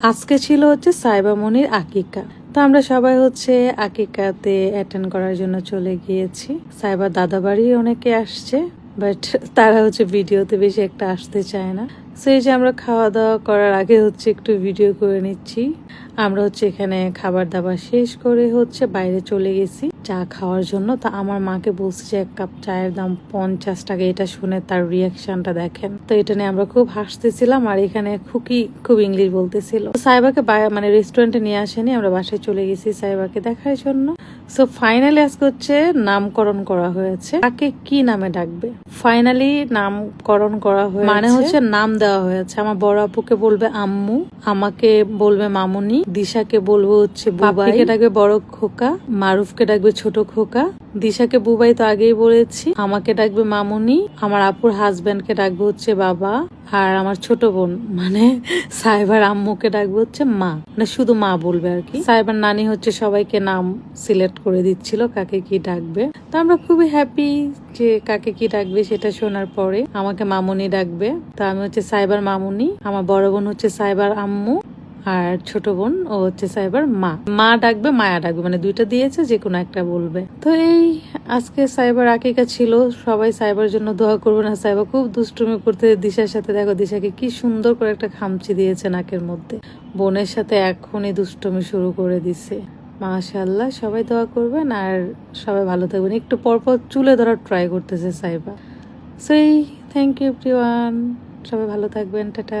আজকে ছিল হচ্ছে সাইবামনির আকিকা। তো আমরা সবাই হচ্ছে আকিকাতে অ্যাটেন্ড করার জন্য চলে গিয়েছি। সাইবার দাদাবাড়ি অনেকে আসছে। বাট তারা হচ্ছে ভিডিওতে বেশি একটা আসতে চায় না। সো এই যে আমরা খাওয়া দাওয়া করার আগে হচ্ছে একটু ভিডিও করে নিচ্ছি। আমরা হচ্ছে এখানে খাবার দাবার শেষ করে হচ্ছে বাইরে চলে গেছি চা খাওয়ার জন্য। তা আমার মাকে বলছি যে, এক কাপ চায়ের দাম পঞ্চাশ টাকা। এটা শুনে তার রিয়াকশনটা দেখেন। তো এটা নিয়ে আমরা খুব হাসতেছিলাম আর এখানে খুকি খুব ইংলিশ বলতেছিল। সাইবাকে মানে রেস্টুরেন্টে নিয়ে আসেনি, আমরা বাসায় চলে গেছি সাইবাকে দেখার জন্য। সো ফাইনালি আজকে হচ্ছে নামকরণ করা হয়েছে। তাকে কি নামে ডাকবে? ফাইনালি নামকরণ করা হয়েছে। মানে হচ্ছে নাম দেওয়া হয়েছে। আমার বড় আপুকে বলবে আম্মু আমাকে বলবে মামুনি দিশাকে বলব হচ্ছে বাবাইকে ডাকবে? বড় খোকা। মারুফকে ডাকবে ছোট খোকা। দিশাকে বুবাই তো আগেই বলেছি। আমাকে ডাকবে মামুনি। আমার আপুর হাজবেন্ডকে ডাকবে হচ্ছে বাবা। আর আমার ছোট বোন মানে সাইবার আম্মুকে ডাকবে হচ্ছে মা। মানে শুধু মা বলবে আর কি। সাইবার নানি হচ্ছে সবাইকে নাম সিলেক্ট করে দিচ্ছিল কাকে কি ডাকবে। তো আমরা খুবই হ্যাপি যে কাকে কি ডাকবে সেটা শোনার পরে আমাকে মামুনি ডাকবে। তা আমি হচ্ছে সাইবার মামুনি, আমার বড় বোন হচ্ছে সাইবার আম্মু আর ছোট বোন ও হচ্ছে সাইবার মা। মা ডাকবে, মায়া ডাকবে মানে দুইটা দিয়েছে, যে কোনো একটা বলবে। তো এই আজকে সাইবার আকিকা ছিল, সবাই সাইবার জন্য দোয়া করবে না। সাইবার খুব দুষ্টুমি করতে দিশার সাথে, দেখো দিশাকে কি সুন্দর করে একটা খামচি দিয়েছে নাকের মধ্যে। বোনের সাথে এখনই দুষ্টুমি শুরু করে দিছে। মাশাল্লাহ সবাই দোয়া করবেন আর সবাই ভালো থাকবেন। একটু পরপর চুলে ধরার ট্রাই করতেছে সাইবা। সেই থ্যাংক ইউ এভরিওয়ান সবাই ভালো থাকবেন, টাটা।